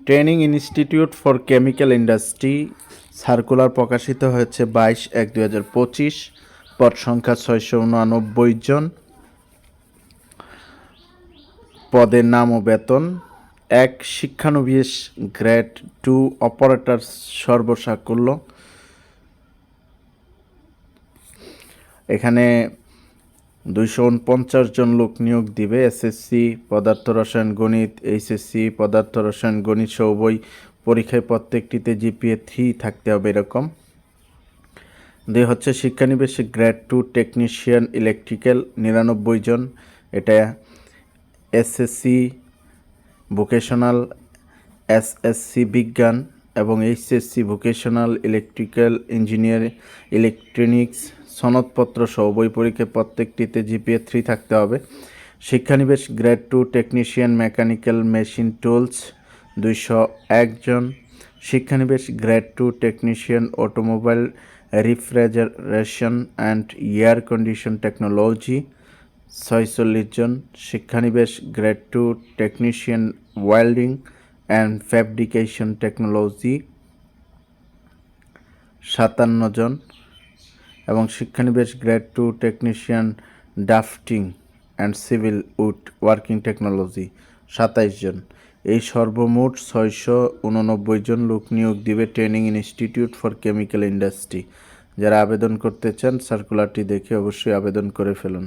Training institute for chemical industry, circular প্রকাশিত হয়েছে বাইশ এক দুই হাজার পঁচিশ, পদ সংখ্যা ছয়শো উনআনব্বই জন। পদের নাম ও বেতন, এক শিক্ষানবিশ গ্রেড টু অপারেটর সর্বসাকুল্য। এখানে দুইশো উনপঞ্চাশ জন লোক নিয়োগ দিবে এসএসসি পদার্থ রসায়ন, গণিত এইচএসসি পদার্থ রসায়ন, গণিত সহ উভয় পরীক্ষায় প্রত্যেকটিতে জিপিএ থ্রি থাকতে হবে এরকম। দুই হচ্ছে শিক্ষানিবেশে গ্রেড টু টেকনিশিয়ান ইলেকট্রিক্যাল নিরানব্বই জন। এটা এসএসসি ভোকেশনাল এসএসসি বিজ্ঞান। এবং HSC vocational electrical engineer electronics সনদপত্র সহ বই পরীক্ষায় প্রত্যেকটিতে জিপিএ থ্রি থাকতে হবে। শিক্ষানিবেশ grade two technician mechanical machine tools দুইশো একজন শিক্ষানিবেশ grade two technician automobile refrigeration and air condition technology ছয়চল্লিশ জন। শিক্ষানিবেশ grade two technician welding and fabrication technology সাতান্ন জন, এবং শিক্ষানিবেশ grade two technician drafting and civil wood working technology সাতাইশ জন। এই সর্বমোট ছয়শো উননব্বই জন লোক নিয়োগ দিবে training institute for chemical industry যারা আবেদন করতে চান সার্কুলারটি দেখে অবশ্যই আবেদন করে ফেলুন।